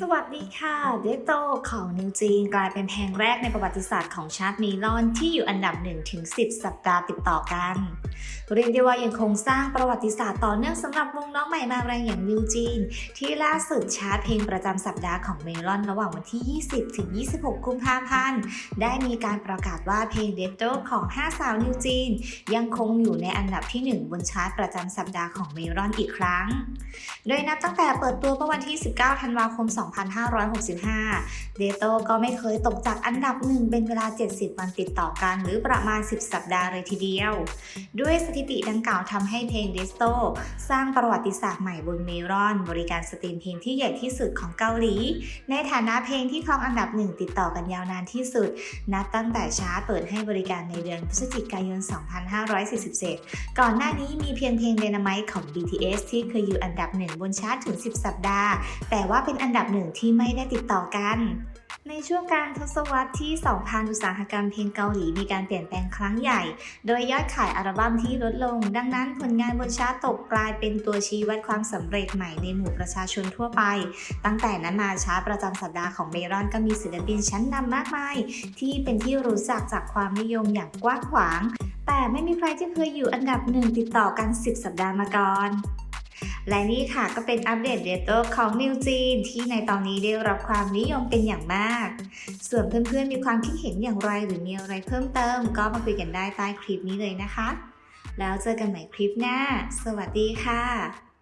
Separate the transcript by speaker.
Speaker 1: สวัสดีค่ะเดโตของนิวจีนกลายเป็นเพลงแรกในประวัติศาสตร์ของชาติมีลอนที่อยู่อันดับ1ถึง10 สัปดาห์ติดต่อกัน เรียกได้ว่ายังคงสร้างประวัติศาสตร์ต่อเนื่องสำหรับวงน้องใหม่มาแรงอย่างนิวจีน ที่ล่าสุดชาร์ตเพลงประจำสัปดาห์ของเมลอนระหว่างวันที่ 20 ถึง 26 กุมภาพันธ์ ได้มีการประกาศว่าเพลงเดโตของ 5 สาวนิวจีน ยังคงอยู่ในอันดับที่ 1 บนชาร์ตประจำสัปดาห์ของเมลอนอีกครั้ง โดยนับตั้งแต่เปิดตัวเมื่อวันที่ 19 ธันวาคม 2 2565เดโตก็ไม่เคยตกจากอันดับหนึ่งเป็นเวลา 70 วันติดต่อกัน หรือประมาณ 10 สัปดาห์เลยทีเดียว ด้วยสถิติดังกล่าวทำให้เพลงเดสโตสร้างประวัติศาสตร์ใหม่บนเมรอน บริการสตรีมเพลงที่ใหญ่ที่สุดของเกาหลี ในฐานะเพลงที่ครองอันดับหนึ่งติดต่อกันยาวนานที่สุด นับตั้งแต่ชาร์ตเปิดให้บริการในเดือนพฤศจิกายน 2547 ก่อนหน้านี้มีเพียงเพลง Dynamite ของ BTS ที่เคยอยู่อันดับหนึ่งบนชาร์ตถึง 10 สัปดาห์ แต่ว่าเป็นอันดับหนึ่งที่ไม่ได้ติดต่อกัน ในช่วงการทศวรรษที่ 2000 อุตสาหกรรมเพลงเกาหลีมีการเปลี่ยนแปลงครั้งใหญ่ โดยยอดขายอัลบั้มที่ลดลง ดังนั้นผลงานบนชาร์ตตกกลายเป็นตัวชี้วัดความสำเร็จใหม่ในหมู่ประชาชนทั่วไป ตั้งแต่นั้นมาชาร์ตประจำสัปดาห์ของเมรอนก็มีศิลปินชั้นนำมากมาย ที่เป็นที่รู้จักจากความนิยมอย่างกว้างขวาง แต่ไม่มีใครที่เคยอยู่อันดับหนึ่งติดต่อกัน 10 สัปดาห์มาก่อน และนี่ค่ะก็เป็นอัปเดตเดตโตของนิวจีนที่ในตอนนี้ได้รับความนิยมเป็นอย่างมาก ส่วนเพื่อนๆมีความคิดเห็นอย่างไรหรือมีอะไรเพิ่มเติม ก็มาคุยกันได้ใต้คลิปนี้เลยนะคะ แล้วเจอกันใหม่คลิปหน้า สวัสดีค่ะ